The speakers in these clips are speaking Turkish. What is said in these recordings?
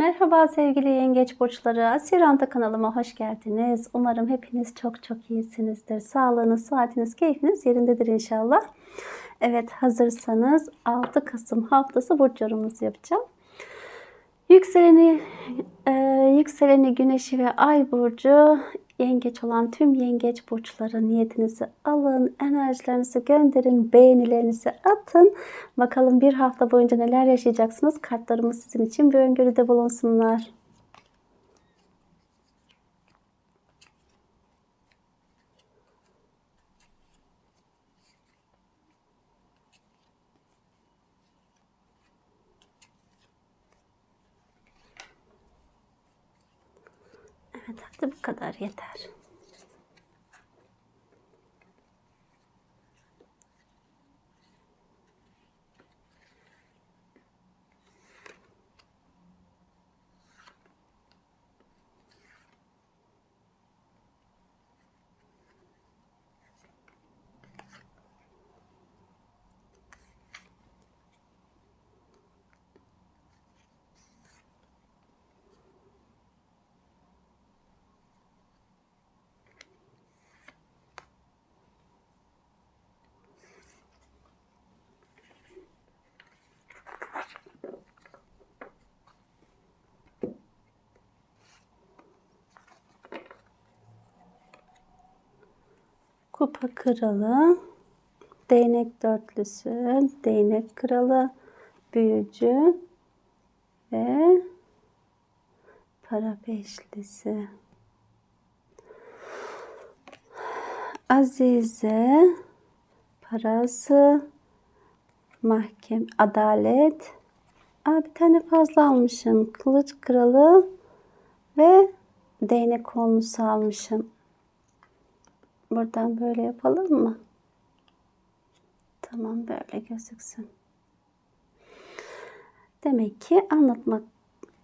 Merhaba sevgili yengeç burçları. Asiranta kanalıma hoş geldiniz. Umarım hepiniz çok çok iyisinizdir. Sağlığınız, sıhhatiniz, keyfiniz yerindedir inşallah. Evet hazırsanız 6 Kasım haftası burç yorumunuzu yapacağım. Yükseleni, e, yükseleni güneşi ve ay burcu yengeç olan tüm yengeç burçları niyetinizi alın, enerjilerinizi gönderin, beğenilerinizi atın. Bakalım bir hafta boyunca neler yaşayacaksınız? Kartlarımız sizin için bir öngörüde bulunsunlar. Evet hadi bu kadar yeter. Kupa kralı, değnek dörtlüsü, değnek kralı, büyücü ve para beşlisi. Azize, parası, mahkem, adalet. Aa, bir tane fazla almışım. Kılıç kralı ve değnek konusu almışım. Buradan böyle yapalım mı? Tamam böyle gözüksün. Demek ki anlatmak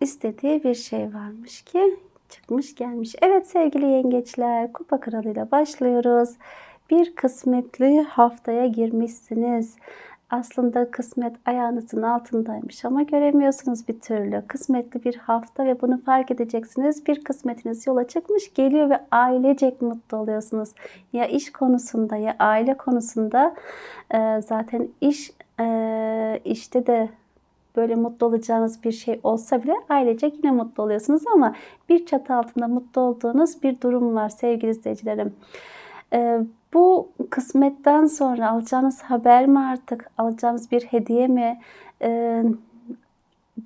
istediği bir şey varmış ki çıkmış gelmiş. Evet sevgili yengeçler kupa kralıyla başlıyoruz. Bir kısmetli haftaya girmişsiniz. Aslında kısmet ayağınızın altındaymış ama göremiyorsunuz bir türlü. Kısmetli bir hafta ve bunu fark edeceksiniz. Bir kısmetiniz yola çıkmış geliyor ve ailecek mutlu oluyorsunuz. Ya iş konusunda ya aile konusunda e, zaten iş e, işte de böyle mutlu olacağınız bir şey olsa bile ailecek yine mutlu oluyorsunuz ama bir çatı altında mutlu olduğunuz bir durum var sevgili izleyicilerim. E, bu kısmetten sonra alacağınız haber mi artık, alacağınız bir hediye mi? Ee,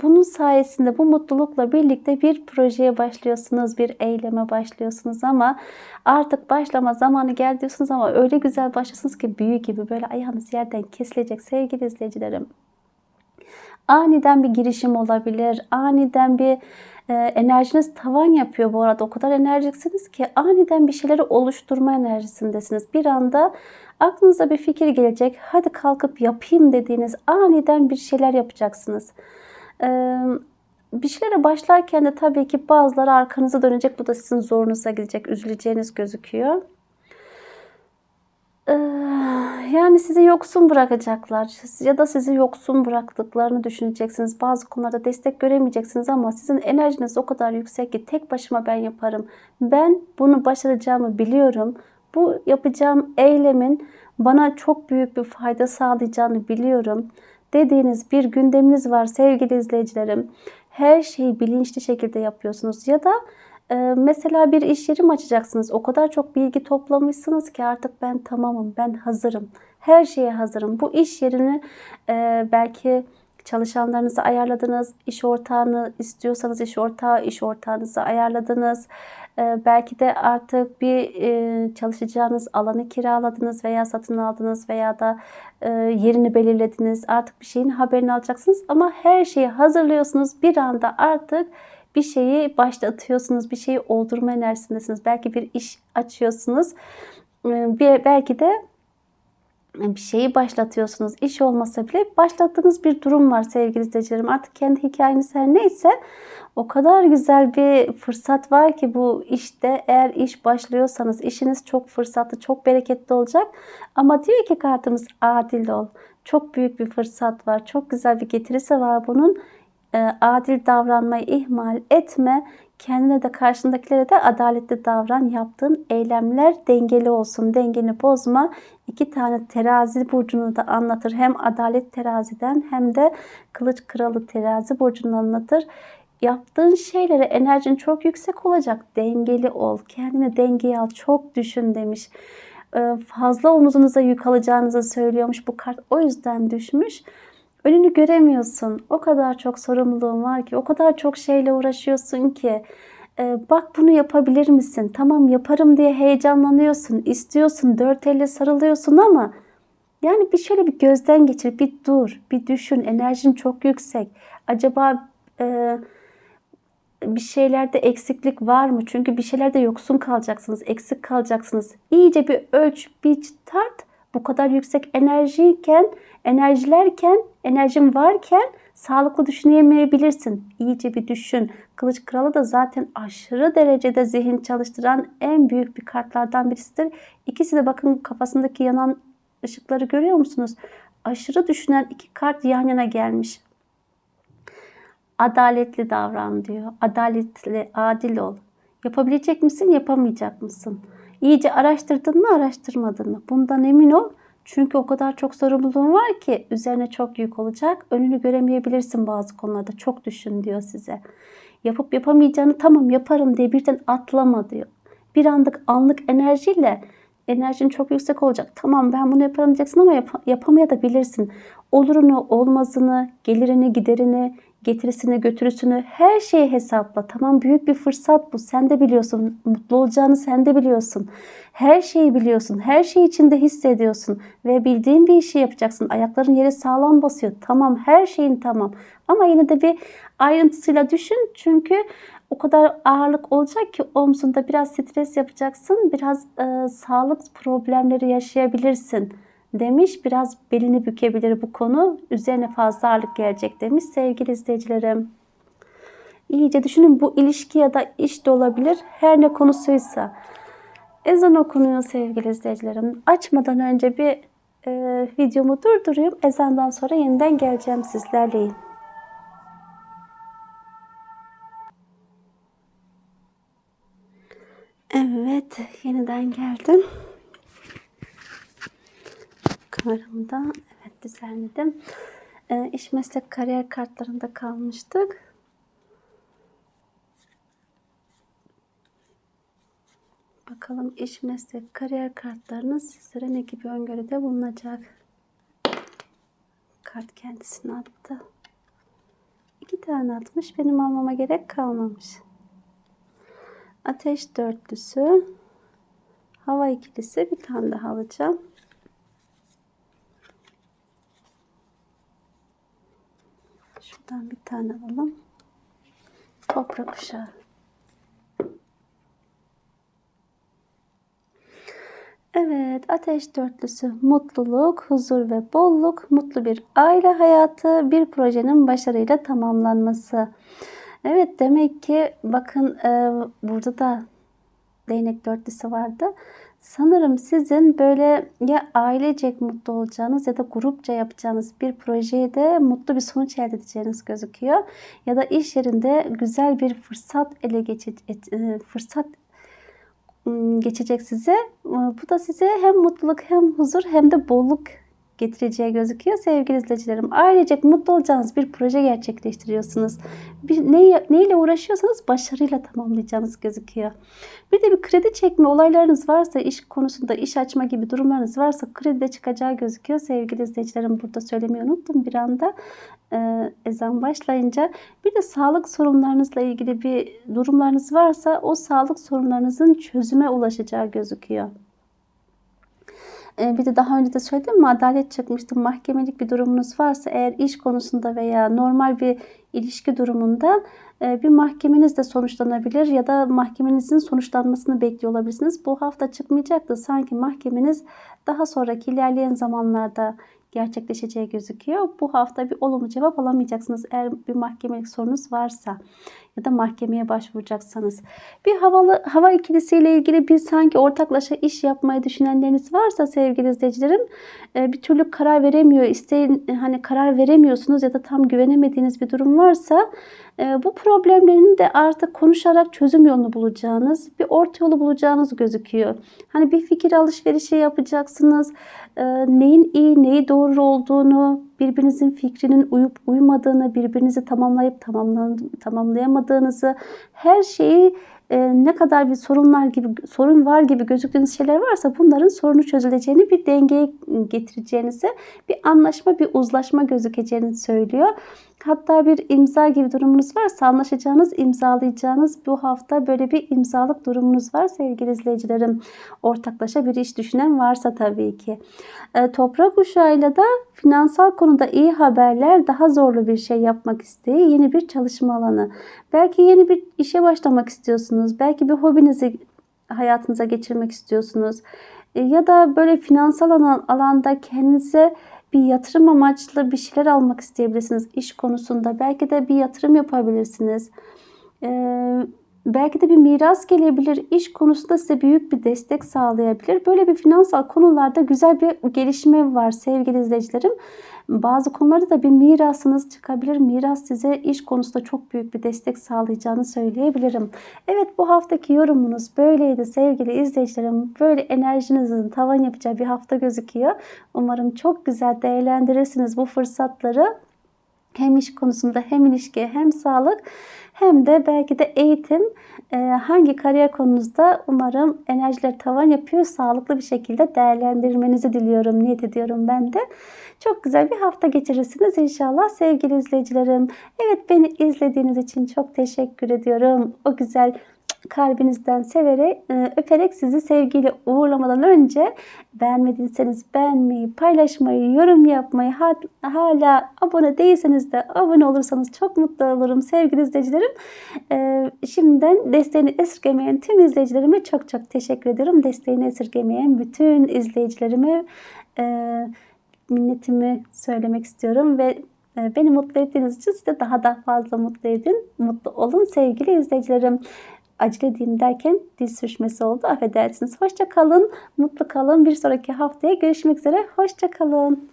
bunun sayesinde bu mutlulukla birlikte bir projeye başlıyorsunuz, bir eyleme başlıyorsunuz ama artık başlama zamanı geldi diyorsunuz ama öyle güzel başlıyorsunuz ki büyü gibi böyle ayağınız yerden kesilecek sevgili izleyicilerim. Aniden bir girişim olabilir, aniden bir e, enerjiniz tavan yapıyor bu arada. O kadar enerjiksiniz ki aniden bir şeyleri oluşturma enerjisindesiniz. Bir anda aklınıza bir fikir gelecek. Hadi kalkıp yapayım dediğiniz aniden bir şeyler yapacaksınız. E, bir şeylere başlarken de tabii ki bazıları arkanıza dönecek. Bu da sizin zorunuza gidecek. Üzüleceğiniz gözüküyor. Ee, yani sizi yoksun bırakacaklar ya da sizi yoksun bıraktıklarını düşüneceksiniz. Bazı konularda destek göremeyeceksiniz ama sizin enerjiniz o kadar yüksek ki tek başıma ben yaparım. Ben bunu başaracağımı biliyorum. Bu yapacağım eylemin bana çok büyük bir fayda sağlayacağını biliyorum. Dediğiniz bir gündeminiz var sevgili izleyicilerim. Her şeyi bilinçli şekilde yapıyorsunuz ya da mesela bir iş yeri mi açacaksınız? O kadar çok bilgi toplamışsınız ki artık ben tamamım, ben hazırım. Her şeye hazırım. Bu iş yerini belki çalışanlarınızı ayarladınız. iş ortağını istiyorsanız iş ortağı, iş ortağınızı ayarladınız. Belki de artık bir çalışacağınız alanı kiraladınız veya satın aldınız veya da yerini belirlediniz. Artık bir şeyin haberini alacaksınız ama her şeyi hazırlıyorsunuz. Bir anda artık bir şeyi başlatıyorsunuz, bir şeyi oldurma enerjisindesiniz. Belki bir iş açıyorsunuz. Ee, bir, belki de bir şeyi başlatıyorsunuz. İş olmasa bile başlattığınız bir durum var sevgili izleyicilerim. Artık kendi hikayeniz her neyse o kadar güzel bir fırsat var ki bu işte eğer iş başlıyorsanız işiniz çok fırsatlı, çok bereketli olacak. Ama diyor ki kartımız adil ol. Çok büyük bir fırsat var. Çok güzel bir getirisi var bunun e, adil davranmayı ihmal etme. Kendine de karşındakilere de adaletli davran. Yaptığın eylemler dengeli olsun. Dengeni bozma. İki tane terazi burcunu da anlatır. Hem adalet teraziden hem de kılıç kralı terazi burcunu anlatır. Yaptığın şeylere enerjin çok yüksek olacak. Dengeli ol. Kendini dengeye al. Çok düşün demiş. Ee, fazla omuzunuza yük alacağınızı söylüyormuş bu kart. O yüzden düşmüş. Önünü göremiyorsun. O kadar çok sorumluluğun var ki, o kadar çok şeyle uğraşıyorsun ki. Ee, bak bunu yapabilir misin? Tamam yaparım diye heyecanlanıyorsun, istiyorsun, dört elle sarılıyorsun ama yani bir şöyle bir gözden geçir, bir dur, bir düşün. Enerjin çok yüksek. Acaba e, bir şeylerde eksiklik var mı? Çünkü bir şeylerde yoksun kalacaksınız, eksik kalacaksınız. İyice bir ölç, bir tart. Bu kadar yüksek enerjiyken, enerjilerken, enerjin varken sağlıklı düşünemeyebilirsin. İyice bir düşün. Kılıç Kralı da zaten aşırı derecede zihin çalıştıran en büyük bir kartlardan birisidir. İkisi de bakın kafasındaki yanan ışıkları görüyor musunuz? Aşırı düşünen iki kart yan yana gelmiş adaletli davran diyor. Adaletli, adil ol. Yapabilecek misin, yapamayacak mısın? İyice araştırdın mı, araştırmadın mı? Bundan emin ol. Çünkü o kadar çok sorumluluğun var ki üzerine çok yük olacak. Önünü göremeyebilirsin bazı konularda. Çok düşün diyor size. Yapıp yapamayacağını tamam yaparım diye birden atlama diyor. Bir anlık anlık enerjiyle enerjin çok yüksek olacak. Tamam ben bunu yaparım diyeceksin ama yap- yapamayabilirsin. Olurunu, olmazını, gelirini, giderini, getirisini, götürüsünü her şeyi hesapla. Tamam büyük bir fırsat bu. Sen de biliyorsun. Mutlu olacağını sen de biliyorsun. Her şeyi biliyorsun. Her şey içinde hissediyorsun. Ve bildiğin bir işi yapacaksın. Ayakların yere sağlam basıyor. Tamam her şeyin tamam. Ama yine de bir ayrıntısıyla düşün. Çünkü o kadar ağırlık olacak ki omzunda biraz stres yapacaksın. Biraz e, sağlık problemleri yaşayabilirsin demiş. Biraz belini bükebilir bu konu. Üzerine fazla ağırlık gelecek demiş sevgili izleyicilerim. İyice düşünün bu ilişki ya da iş de olabilir. Her ne konusuysa. Ezan okunuyor sevgili izleyicilerim. Açmadan önce bir e, videomu durdurayım. Ezandan sonra yeniden geleceğim sizlerleyim. Evet, yeniden geldim. Kameramı da evet düzenledim. E, iş meslek kariyer kartlarında kalmıştık. Bakalım iş meslek kariyer kartlarınız sizlere ne gibi öngörüde bulunacak. Kart kendisini attı. İki tane atmış. Benim almama gerek kalmamış. Ateş dörtlüsü. Hava ikilisi. Bir tane daha alacağım. Şuradan bir tane alalım. Toprak uşağı. Evet, ateş dörtlüsü mutluluk, huzur ve bolluk, mutlu bir aile hayatı, bir projenin başarıyla tamamlanması. Evet, demek ki bakın e, burada da değnek dörtlüsü vardı. Sanırım sizin böyle ya ailecek mutlu olacağınız ya da grupça yapacağınız bir projeye de mutlu bir sonuç elde edeceğiniz gözüküyor. Ya da iş yerinde güzel bir fırsat ele geçecek, e, fırsat geçecek size. Bu da size hem mutluluk hem huzur hem de bolluk getireceği gözüküyor sevgili izleyicilerim. Ailecek mutlu olacağınız bir proje gerçekleştiriyorsunuz. Bir, ne, neyle uğraşıyorsanız başarıyla tamamlayacağınız gözüküyor. Bir de bir kredi çekme olaylarınız varsa, iş konusunda iş açma gibi durumlarınız varsa kredi de çıkacağı gözüküyor sevgili izleyicilerim. Burada söylemeyi unuttum bir anda e, ezan başlayınca. Bir de sağlık sorunlarınızla ilgili bir durumlarınız varsa o sağlık sorunlarınızın çözüme ulaşacağı gözüküyor. Ee, bir de daha önce de söyledim adalet çıkmıştı. Mahkemelik bir durumunuz varsa eğer iş konusunda veya normal bir ilişki durumunda e, bir mahkemeniz de sonuçlanabilir ya da mahkemenizin sonuçlanmasını bekliyor olabilirsiniz. Bu hafta çıkmayacak da sanki mahkemeniz daha sonraki ilerleyen zamanlarda gerçekleşeceği gözüküyor. Bu hafta bir olumlu cevap alamayacaksınız eğer bir mahkemelik sorunuz varsa ya da mahkemeye başvuracaksanız. Bir havalı hava ikilisiyle ilgili bir sanki ortaklaşa iş yapmayı düşünenleriniz varsa sevgili izleyicilerim e, bir türlü karar veremiyor. İsteyin hani karar veremiyorsunuz ya da tam güvenemediğiniz bir durum varsa bu problemlerin de artık konuşarak çözüm yolunu bulacağınız, bir orta yolu bulacağınız gözüküyor. Hani bir fikir alışverişi yapacaksınız. E, neyin iyi, neyi doğru olduğunu, birbirinizin fikrinin uyup uymadığını, birbirinizi tamamlayıp tamamlayamadığınızı, her şeyi e, ne kadar bir sorunlar gibi sorun var gibi gözüktüğünüz şeyler varsa bunların sorunu çözüleceğini, bir dengeye getireceğinizi, bir anlaşma, bir uzlaşma gözükeceğini söylüyor. Hatta bir imza gibi durumunuz varsa anlaşacağınız, imzalayacağınız bu hafta böyle bir imzalık durumunuz var sevgili izleyicilerim. Ortaklaşa bir iş düşünen varsa tabii ki. E, toprak uşağıyla da finansal konuda iyi haberler, daha zorlu bir şey yapmak isteği, yeni bir çalışma alanı. Belki yeni bir işe başlamak istiyorsunuz. Belki bir hobinizi hayatınıza geçirmek istiyorsunuz. E, ya da böyle finansal alanda kendinize bir yatırım amaçlı bir şeyler almak isteyebilirsiniz iş konusunda. Belki de bir yatırım yapabilirsiniz. Ee, belki de bir miras gelebilir. İş konusunda size büyük bir destek sağlayabilir. Böyle bir finansal konularda güzel bir gelişme var sevgili izleyicilerim. Bazı konularda da bir mirasınız çıkabilir. Miras size iş konusunda çok büyük bir destek sağlayacağını söyleyebilirim. Evet bu haftaki yorumunuz böyleydi sevgili izleyicilerim. Böyle enerjinizin tavan yapacağı bir hafta gözüküyor. Umarım çok güzel değerlendirirsiniz bu fırsatları. Hem iş konusunda hem ilişki hem sağlık hem de belki de eğitim e, hangi kariyer konunuzda umarım enerjiler tavan yapıyor. Sağlıklı bir şekilde değerlendirmenizi diliyorum, niyet ediyorum ben de. Çok güzel bir hafta geçirirsiniz inşallah sevgili izleyicilerim. Evet beni izlediğiniz için çok teşekkür ediyorum. O güzel kalbinizden severek, e, öperek sizi sevgiyle uğurlamadan önce beğenmediyseniz beğenmeyi, paylaşmayı, yorum yapmayı, hala abone değilseniz de abone olursanız çok mutlu olurum sevgili izleyicilerim. E, şimdiden desteğini esirgemeyen tüm izleyicilerime çok çok teşekkür ediyorum. Desteğini esirgemeyen bütün izleyicilerime e, minnetimi söylemek istiyorum ve Beni mutlu ettiğiniz için size daha da fazla mutlu edin. Mutlu olun sevgili izleyicilerim acele edeyim derken dil sürçmesi oldu. Affedersiniz. Hoşça kalın, mutlu kalın. Bir sonraki haftaya görüşmek üzere. Hoşça kalın.